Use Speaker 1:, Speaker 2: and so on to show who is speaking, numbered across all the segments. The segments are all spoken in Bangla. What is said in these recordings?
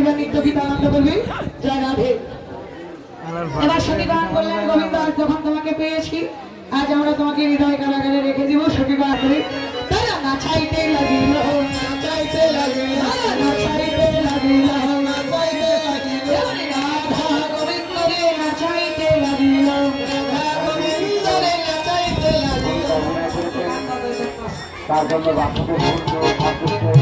Speaker 1: নৃত্য গীত আনন্দ করবি। জয় রাধে। এবার সখী গান করলেন গোবিন্দ আজ যখন তোমাকে পেয়েছি আজ আমরা তোমাকে হৃদয় কারাগারে রেখে দিব সখী গান করি। তাই না নাচাইতে লাগিল নাচাইতে লাগিল নাচাইতে লাগিল নাচাইতে লাগিল। রাধা গোবিন্দ রে নাচাইতে লাগিল রাধা গোবিন্দ রে নাচাইতে লাগিল।
Speaker 2: তার জন্য বাপুকে ভুলছে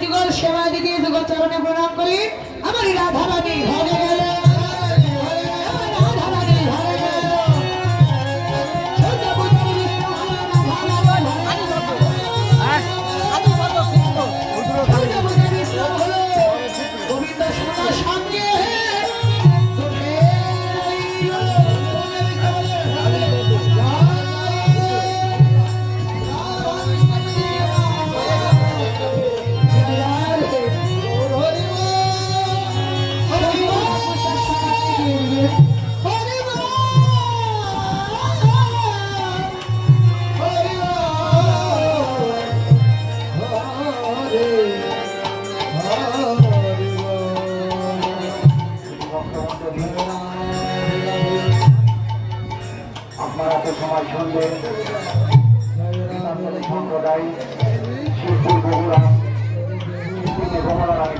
Speaker 1: যুগল সেবা দিকে যুগল চরণে প্রণাম করি। আমার রাধা রানী
Speaker 2: শুনবেন বিধানসভা সম্প্রদায় শিবপুর বগুড়া শিবপুর কমলা রানী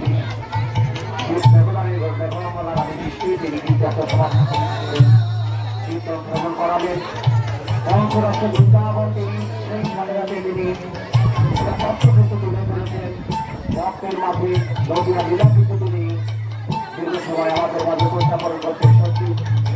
Speaker 2: শিব মেঘলানী মেঘলা রানী বৃষ্টি তিনি কিন্তু একটা সমাজ ভক্তের মাঝে নদীয়া উপস্থাপন করতে